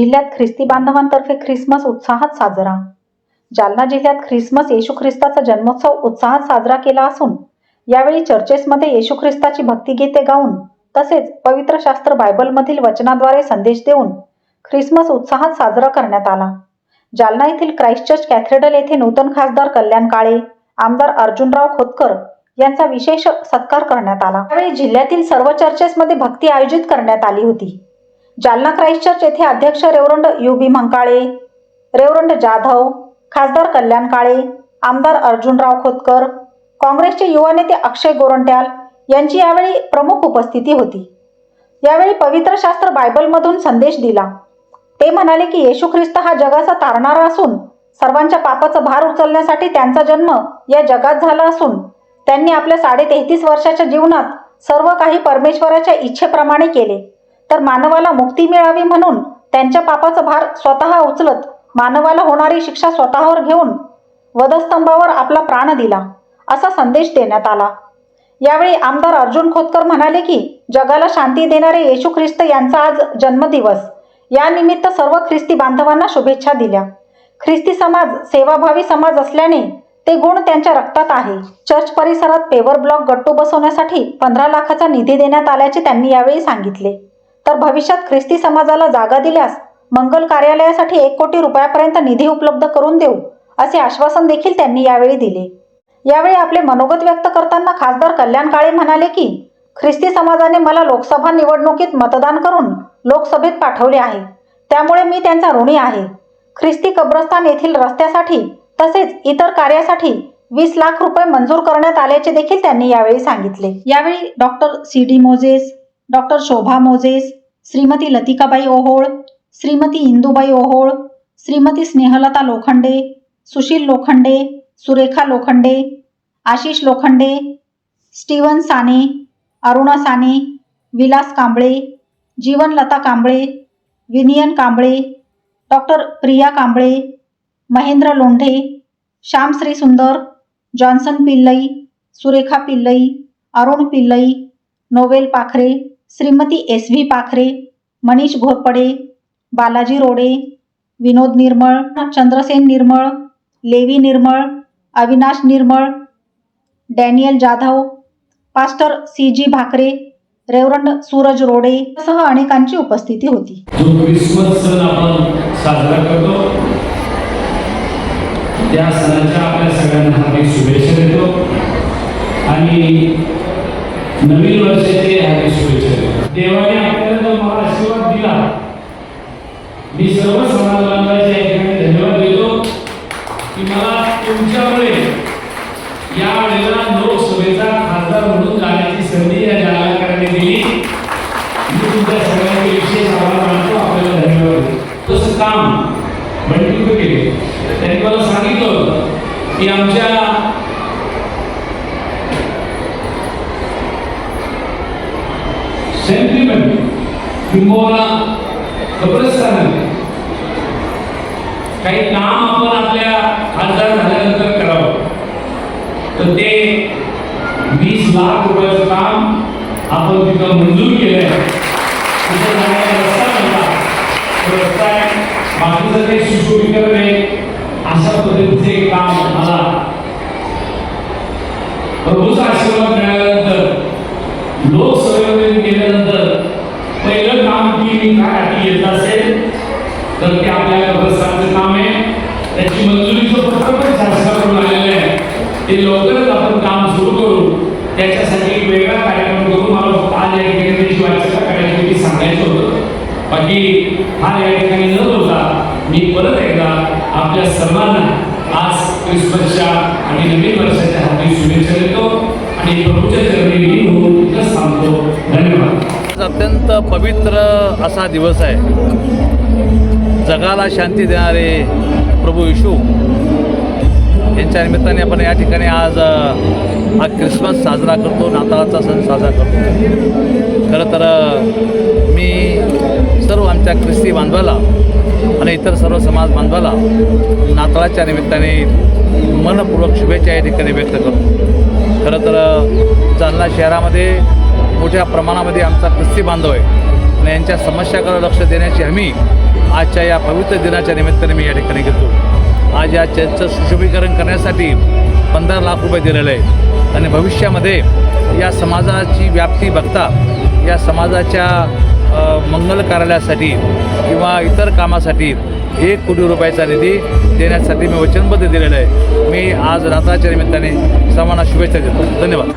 जिल्ह्यात ख्रिस्ती बांधवांतर्फे ख्रिसमस उत्साहात साजरा. जालना जिल्ह्यात ख्रिसमस येशू ख्रिस्ताचा जन्मोत्सव उत्साहात साजरा केला असून यावेळी चर्चेसमध्ये येशू ख्रिस्ताची भक्तिगीते गाऊन तसेच पवित्र शास्त्र बायबलमधील वचनाद्वारे संदेश देऊन ख्रिसमस उत्साहात साजरा करण्यात आला. जालना येथील क्राइस्ट चर्च कॅथेड्रल येथे नूतन खासदार कल्याण काळे आमदार अर्जुनराव खोतकर यांचा विशेष सत्कार करण्यात आला. यावेळी जिल्ह्यातील सर्व चर्चेसमध्ये भक्ती आयोजित करण्यात आली होती. जालना क्राईस्ट चर्च येथे अध्यक्ष reverend U B Mankale reverend Jadhav खासदार कल्याण काळे आमदार अर्जुनराव खोतकर काँग्रेसचे युवा नेते अक्षय गोरंट्याल यांची यावेळी प्रमुख उपस्थिती होती. यावेळी पवित्र शास्त्र बायबलमधून संदेश दिला. ते म्हणाले की येशू ख्रिस्त हा जगाचा तारणारा असून सर्वांच्या पापाचा भार उचलण्यासाठी त्यांचा जन्म या जगात झाला असून त्यांनी आपल्या साडे तेहतीस वर्षाच्या जीवनात सर्व काही परमेश्वराच्या इच्छेप्रमाणे केले. तर मानवाला मुक्ती मिळावी म्हणून त्यांच्या पापाचा भार स्वतः उचलत मानवाला होणारी शिक्षा स्वतःवर घेऊन वधस्तंभावर आपला प्राण दिला असा संदेश देण्यात आला. यावेळी आमदार अर्जुन खोतकर म्हणाले की जगाला शांती देणारे येशू ख्रिस्त यांचा आज जन्मदिवस. यानिमित्त सर्व ख्रिस्ती बांधवांना शुभेच्छा दिल्या. ख्रिस्ती समाज सेवाभावी समाज असल्याने ते गुण त्यांच्या रक्तात आहे. चर्च परिसरात पेवर ब्लॉक गट्टू बसवण्यासाठी पंधरा लाखाचा निधी देण्यात आल्याचे त्यांनी यावेळी सांगितले. तर भविष्यात ख्रिस्ती समाजाला जागा दिल्यास मंगल कार्यालयासाठी एक कोटी रुपयापर्यंत निधी उपलब्ध करून देऊ असे आश्वासन देखील त्यांनी यावेळी दिले. यावेळी आपले मनोगत व्यक्त करताना खासदार कल्याण काळे म्हणाले की ख्रिस्ती समाजाने मला लोकसभा निवडणुकीत मतदान करून लोकसभेत पाठवले आहे. त्यामुळे मी त्यांचा ऋणी आहे. ख्रिस्ती कब्रस्तान येथील रस्त्यासाठी तसेच इतर कार्यासाठी वीस लाख रुपये मंजूर करण्यात आल्याचे देखील त्यांनी यावेळी सांगितले. यावेळी doctor C D Moses doctor Shobha Moses Shrimati Latikabai Ohol Shrimati Indubai Ohol Shrimati Snehalata Lokhande Sushil Lokhande Surekha Lokhande Ashish Lokhande Steven Sane Aruna Sane Vilas Kamble Jeevanlata Kamble Vinian Kamble doctor Priya Kamble Mahendra Londhe Shyamshri Sundar Johnson Pillai Surekha Pillai Arun Pillai Noel Pakhare Shrimati S V पाखरे मनीष घोरपडे बालाजी रोडे विनोद निर्मळ चंद्रसेन निर्मळ Levi Nirmal Avinash Nirmal Daniel Jadhav pastor C G Bhakare reverend Suraj Rode सह अनेकांची उपस्थिती होती. जो Christmas सण आपण साजरा करतो त्या सणाच्या आपल्या सगळ्यांना हार्दिक शुभेच्छा देतो. आणि नवीन वर्षाचे हार्दिक शुभेच्छा. देवाने आपल्याला जो मला आशीर्वाद दिला मी सर्व समाज बांधवांच्या ठिकाणी धन्यवाद देतो. की मला तुमच्यामुळे या वेळेला लोकसभेचा खासदार म्हणून जाण्याची संधी या जालनाकरांनी दिली. मी तुमच्या सगळ्यांचे विशेष आभार मानतो. आपल्याला धन्यवाद देतो. तसं काम बंटीकडे केले त्यांनी मला सांगितलं की आमच्या सेंटिमेंट किंबहुना कब्रस्तानामध्ये काही काम आपण आपल्या खासदार झाल्यानंतर करावं. तर ते वीस लाख रुपयाचं काम आपण तिथं मंजूर केलं आहे तिथं जाण्याचा रस्ता नव्हता. तो रस्ता आहे बाकीचं ते सुशोभीकरण आहे. अशा पद्धतीचे काम मला प्रभूचा आशीर्वाद मिळाल्यानंतर लोकसभेमध्ये गेल्यानंतर पहिलं काम की मी काय हाती येत असेल तर ते आपल्या कब्रस्तानचं काम आहे. त्याची मंजुरीचं पत्र पण शासनाकडून आलेलं आहे. ते लवकरच आपण काम सुरू करू. त्याच्यासाठी एक वेगळा कार्यक्रम करू. मला फक्त आज या ठिकाणी त्याची वाचना करायची होती सांगायचं होतं. बाकी हा या ठिकाणी न होता मी परत एकदा आपल्या सर्वांना आज क्रिसमसच्या आणि नवीन वर्षाच्या हार्दिक शुभेच्छा देतो. आणि प्रभूच्या चरणी मी धन्यवाद. अत्यंत पवित्र असा दिवस आहे. जगाला शांती देणारे प्रभू येशू. यांच्या निमित्ताने आपण या ठिकाणी आज हा ख्रिसमस साजरा करतो नाताळाचा सण साजरा करतो. खरं तर मी सर्व आमच्या ख्रिस्ती बांधवाला आणि इतर सर्व समाज बांधवाला नाताळाच्या निमित्ताने मनपूर्वक शुभेच्छा या ठिकाणी व्यक्त करतो. खरं तर जालना शहरामध्ये मोठ्या प्रमाणामध्ये आमचा ख्रिस्ती बांधव आहे. आणि यांच्या समस्याकडे लक्ष देण्याची हमी आजच्या या पवित्र दिनाच्या निमित्ताने मी या ठिकाणी घेतो. आज या चर्चचं सुशोभीकरण करण्यासाठी पंधरा लाख रुपये दिलेले आहे आणि भविष्यामध्ये या समाजाची व्याप्ती बघता या समाजाच्या मंगल कार्यालयासाठी किंवा इतर कामासाठी एक कोटी रुपयाचा निधी देण्यासाठी मी वचनबद्ध दिलेलं आहे. मी आज रात्राच्या निमित्ताने सर्वांना शुभेच्छा देतो. धन्यवाद.